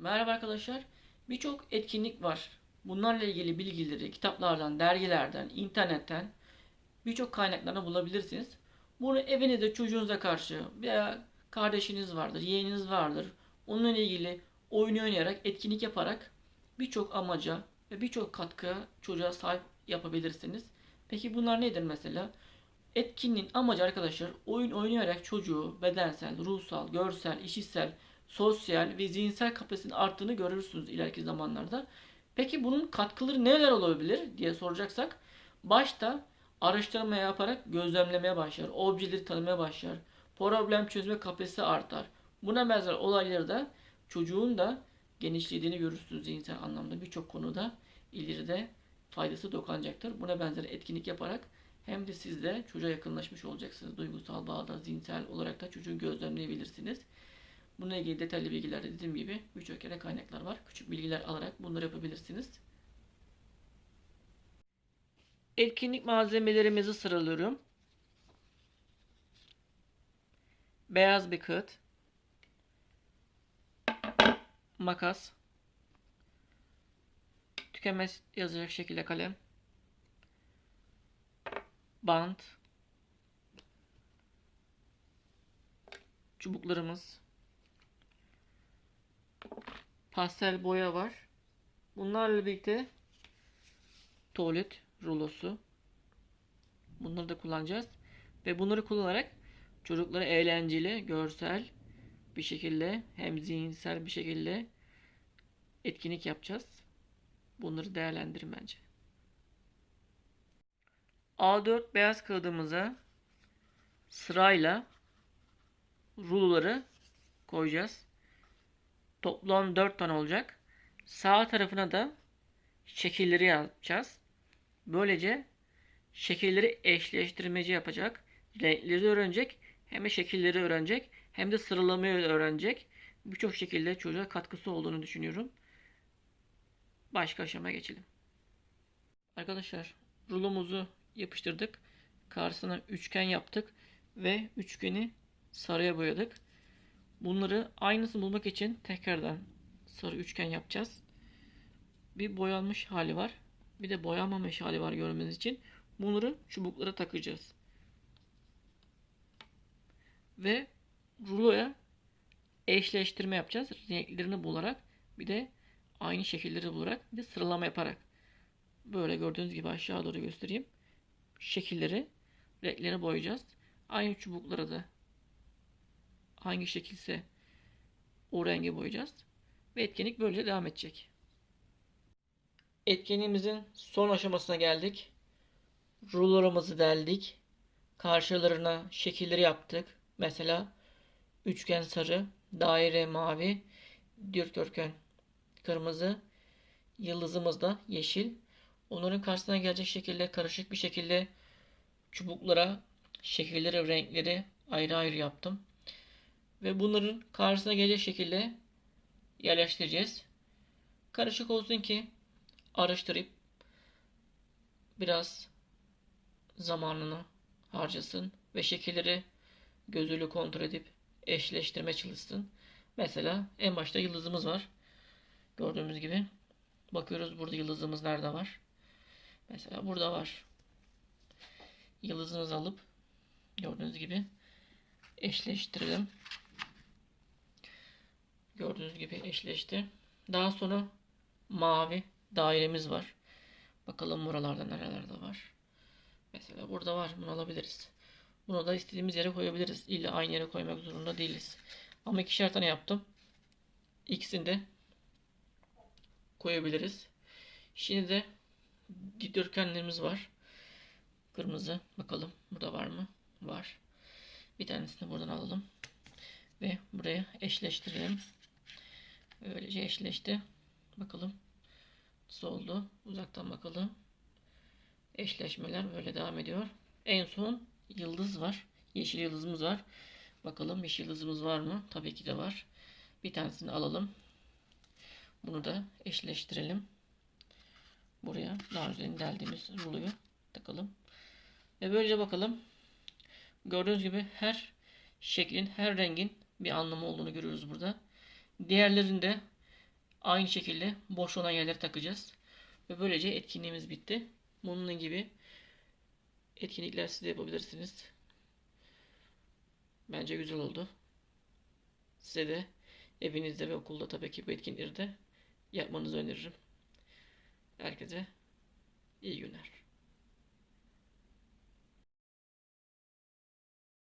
Merhaba arkadaşlar. Birçok etkinlik var. Bunlarla ilgili bilgileri kitaplardan, dergilerden, internetten birçok kaynaklardan bulabilirsiniz. Bunu evinizde çocuğunuza karşı veya kardeşiniz vardır, yeğeniniz vardır. Onunla ilgili oyun oynayarak, etkinlik yaparak birçok amaca ve birçok katkıya çocuğa sahip yapabilirsiniz. Peki bunlar nedir mesela? Etkinliğin amacı arkadaşlar oyun oynayarak çocuğu bedensel, ruhsal, görsel, işitsel, sosyal ve zihinsel kapasitenin arttığını görürsünüz ileriki zamanlarda. Peki bunun katkıları neler olabilir diye soracaksak başta araştırma yaparak gözlemlemeye başlar, objeleri tanımaya başlar, problem çözme kapasitesi artar. Buna benzer olayları da çocuğun da genişlediğini görürsünüz zihinsel anlamda birçok konuda ileride faydası dokanacaktır. Buna benzer etkinlik yaparak hem de siz de çocuğa yakınlaşmış olacaksınız. Duygusal bağda, zihinsel olarak da çocuğu gözlemleyebilirsiniz. Bununla ilgili detaylı bilgiler de dediğim gibi birçok yere kaynaklar var. Küçük bilgiler alarak bunları yapabilirsiniz. Etkinlik malzemelerimizi sıralıyorum. Beyaz bir kağıt. Makas. Tükenmez yazacak şekilde kalem. Bant. Çubuklarımız. Pastel boya var. Bunlarla birlikte tuvalet rulosu. Bunları da kullanacağız. Ve bunları kullanarak çocuklara eğlenceli, görsel bir şekilde hem zihinsel bir şekilde etkinlik yapacağız. Bunları değerlendirin bence. A4 beyaz kağıdımıza sırayla ruloları koyacağız. Toplam 4 tane olacak. Sağ tarafına da şekilleri yapacağız. Böylece şekilleri eşleştirmeci yapacak. Renkleri öğrenecek. Hem de şekilleri öğrenecek. Hem de sıralamayı öğrenecek. Birçok şekilde çocuğa katkısı olduğunu düşünüyorum. Başka aşamaya geçelim. Arkadaşlar rulomuzu yapıştırdık. Karşısına üçgen yaptık. Ve üçgeni sarıya boyadık. Bunları aynısını bulmak için tekrardan sarı üçgen yapacağız. Bir boyanmış hali var. Bir de boyanmamış hali var görmeniz için. Bunları çubuklara takacağız. Ve ruloya eşleştirme yapacağız. Renklerini bularak bir de aynı şekilleri bularak bir de sıralama yaparak. Böyle gördüğünüz gibi aşağı doğru göstereyim. Şekilleri, renkleri boyayacağız. Aynı çubuklara da hangi şekilse o rengi boyayacağız. Ve etkinlik böylece devam edecek. Etkinliğimizin son aşamasına geldik. Rulolarımızı deldik. Karşılarına şekilleri yaptık. Mesela üçgen sarı, daire mavi, dikdörtgen kırmızı, yıldızımız da yeşil. Onların karşısına gelecek şekilde karışık bir şekilde çubuklara şekilleri, renkleri ayrı ayrı yaptım. Ve bunların karşısına gelecek şekilde yerleştireceğiz. Karışık olsun ki araştırıp biraz zamanını harcasın ve şekilleri gözüyle kontrol edip eşleştirme çalışsın. Mesela en başta yıldızımız var. Gördüğümüz gibi. Bakıyoruz burada yıldızımız nerede var. Mesela burada var. Yıldızımızı alıp gördüğünüz gibi eşleştirelim. Gördüğünüz gibi eşleşti. Daha sonra mavi dairemiz var. Bakalım buralarda nerelerde var. Mesela burada var. Bunu alabiliriz. Bunu da istediğimiz yere koyabiliriz. İlla aynı yere koymak zorunda değiliz. Ama ikişer tane yaptım. İkisini de koyabiliriz. Şimdi de dikdörtgenlerimiz var. Kırmızı. Bakalım burada var mı? Var. Bir tanesini buradan alalım. Ve buraya eşleştirelim. Böylece eşleşti. Bakalım. Nasıl oldu? Uzaktan bakalım. Eşleşmeler böyle devam ediyor. En son yıldız var. Yeşil yıldızımız var. Bakalım yeşil yıldızımız var mı? Tabii ki de var. Bir tanesini alalım. Bunu da eşleştirelim. Buraya daha önce deldiğimiz ruloyu takalım. Ve böylece bakalım. Gördüğünüz gibi her şeklin, her rengin bir anlamı olduğunu görüyoruz burada. Diğerlerinde Aynı şekilde boş olan yerleri takacağız. Ve böylece etkinliğimiz bitti. Bunun gibi etkinlikler siz de yapabilirsiniz. Bence güzel oldu. Size de evinizde ve okulda tabii ki bu etkinlikleri de yapmanızı öneririm. Herkese iyi günler.